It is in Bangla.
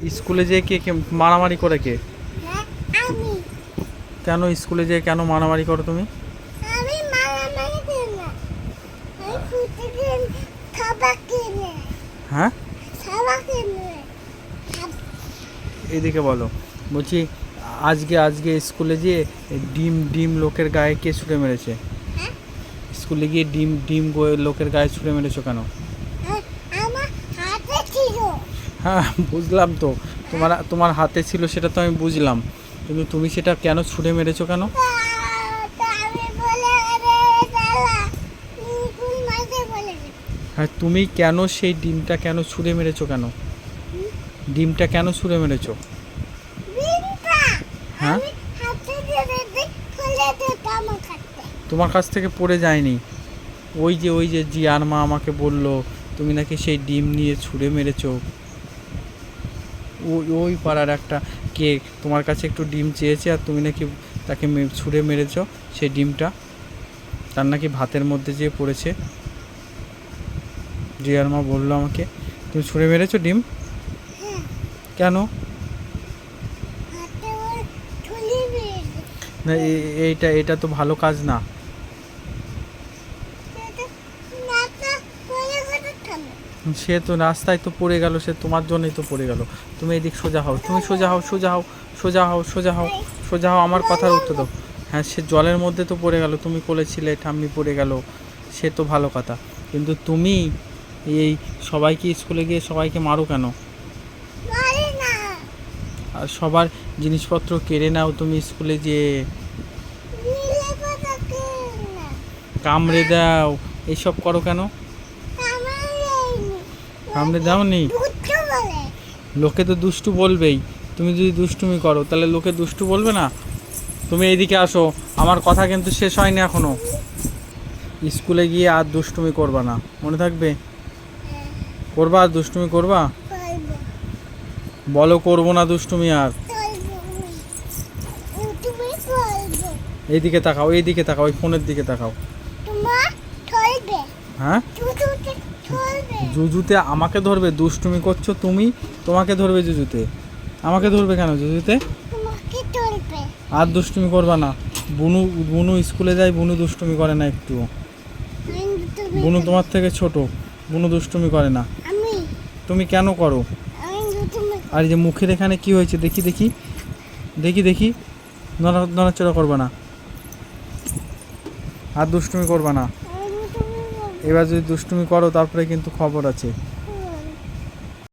স্কুলে যেয়ে কে কে মারামারি করে কে? হ্যাঁ কেন স্কুলে যেয়ে কেন মারামারি করো তুমি? হ্যাঁ? এদিকে বলো। বলছি আজকে আজকে স্কুলে গিয়ে ডিম ডিম লোকের গায়ে কে ছুঁড়ে মেরেছে? হ্যাঁ? স্কুলে গিয়ে ডিম ডিম লোকের গায়ে ছুঁড়ে মেরেছো কেন আমার হাতে ছিল হ্যাঁ বুঝলাম তো। তোমার তোমার হাতে ছিল সেটা তো আমি বুঝলাম। কিন্তু তুমি সেটা কেন ছুঁড়ে মেরেছো কেন? হ্যাঁ তুমি কেন সেই ডিমটা কেন ছুঁড়ে মেরেছো কেন? ডিমটা কেন ছুঁড়ে মেরেছো? হ্যাঁ? তোমার কাছ থেকে পড়ে যায়নি। ওই যে ওই যে জিয়ার মা আমাকে বলল, তুমি নাকি সেই ডিম নিয়ে ছুঁড়ে মেরেছো? ওই ওই পাড়ার একটা কে তোমার কাছে একটু ডিম চেয়েছে আর তুমি নাকি তাকে ছুঁড়ে মেরেছো সেই ডিমটা। তার নাকি ভাতের মধ্যে যেয়ে পড়েছে। জিয়ার মা বলল আমাকে তুমি ছুঁড়ে মেরেছো ডিম? কেন? না এইটা এটা তো ভালো কাজ না। সে তো রাস্তায় তো পড়ে গেল সে তোমার জন্যই তো পড়ে গেল। তুমি এদিক সোজা হও তুমি সোজা হও সোজা হও সোজা হও সোজা হও সোজা হও আমার কথার উত্তর দাও। হ্যাঁ সে জলের মধ্যে তো পড়ে গেল তুমি কোলেছিলে ঠাম্মি পড়ে গেল সে তো ভালো কথা। কিন্তু তুমি এই সবাইকে স্কুলে গিয়ে সবাইকে মারো কেন? আর সবার জিনিসপত্র কেড়ে নাও তুমি স্কুলে যে কামড়ে দাও এইসব করো কেন? কামড়ে দাও নি লোকে তো দুষ্টু বলবেই। তুমি যদি দুষ্টুমি করো তাহলে লোকে দুষ্টু বলবে না? তুমি এইদিকে আসো আমার কথা কিন্তু শেষ হয়নি এখনও। স্কুলে গিয়ে আর দুষ্টুমি করবা না। মনে থাকবে? করবা আর দুষ্টুমি করবা? বলো করব না দুষ্টুমি আর। এইদিকে তাকাও এইদিকে তাকাও ওই ফোনের দিকে তাকাও। হ্যাঁ? জুজুতে আমাকে ধরবে দুষ্টুমি করছ তুমি তোমাকে ধরবে জুজুতে। আমাকে ধরবে কেন জুজুতে? আর দুষ্টুমি করবা না। বুনু বুনু স্কুলে যায় বুনু দুষ্টুমি করে না একটুও। বুনু তোমার থেকে ছোট বুনু দুষ্টুমি করে না। তুমি কেন করো? আর এই যে মুখের এখানে কি হয়েছে দেখি দেখি। দেখি দেখি। নড়া নড়াচড়া করবা না। আর দুষ্টুমি করবা না। এবার যদি দুষ্টুমি করো তারপরে কিন্তু খবর আছে।